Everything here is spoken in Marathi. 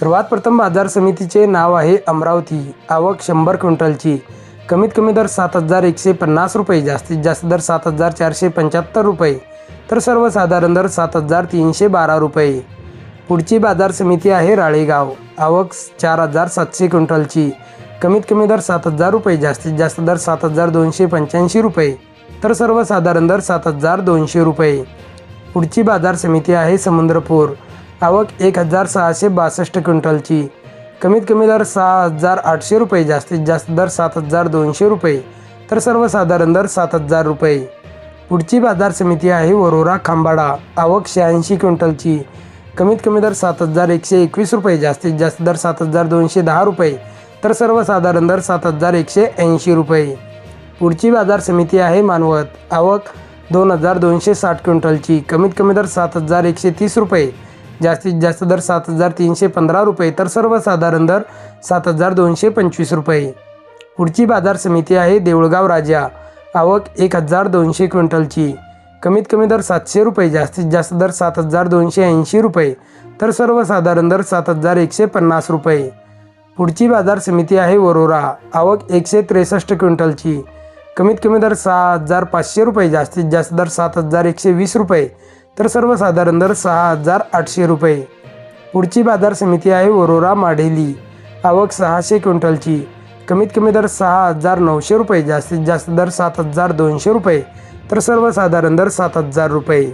सर्वात प्रथम बाजार समितीचे नाव आहे अमरावती. आवक शंभर क्विंटलची. कमीत कमी दर सात हजार एकशे पन्नास रुपये जास्तीत जास्त दर सात हजार चारशे पंच्याहत्तर रुपये तर सर्वसाधारण दर सात हजार तीनशे बारा रुपये. पुढची बाजार समिती आहे राळेगाव. आवक चार हजार सातशे क्विंटलची. कमीत कमी दर सात हजार रुपये जास्तीत जास्त दर सात हजार दोनशे पंच्याऐंशी रुपये तर सर्वसाधारण दर सात हजार दोनशे रुपये. पुढची बाजार समिती आहे समुद्रपूर. आवक एक हजार सहाशे बासष्ट क्विंटलची. कमीत कमी दर सहा हजार आठशे रुपये जास्तीत जास्त दर सात हजार दोनशे रुपये तर सर्वसाधारण दर सात हजार रुपये. पुढची बाजार समिती आहे वरोरा खांबाडा आवक शहाऐंशी क्विंटलची. कमीत कमी दर सात हजार एकशे एकवीस रुपये जास्तीत जास्त दर सात हजार दोनशे दहा रुपये तर सर्वसाधारण दर सात हजार एकशे ऐंशी रुपये. पुढची बाजार समिती आहे मानवत आवक दोन हजार दोनशे साठ क्विंटलची. कमीत कमी दर सात हजार एकशे तीस रुपये जास्तीत जास्त दर सात हजार तीनशे पंधरा रुपये तर सर्वसाधारण दर सात हजार दोनशे पंचवीस रुपये. पुढची बाजार समिती आहे देऊळगाव राजा. आवक एक हजार दोनशे क्विंटलची. कमीत कमी दर सातशे रुपये जास्तीत जास्त दर सात हजार दोनशे ऐंशी रुपये तर सर्वसाधारण दर सात हजार एकशे पन्नास रुपये. पुढची बाजार समिती आहे वरोरा. आवक एकशे त्रेसष्ट क्विंटलची. कमीत कमी दर सहा हजार पाचशे रुपये जास्तीत जास्त दर सात हजार एकशे वीस रुपये तर सर्वसाधारण दर सहा हजार आठशे रुपये. पुढची बाजार समिती आहे वरोरा माढेली. आवक सहाशे क्विंटलची. कमीत कमी दर सहा हजार नऊशे रुपये जास्तीत जास्त दर सात हजार दोनशे रुपये. तर सर्वसाधारण दर सात हजार रुपये.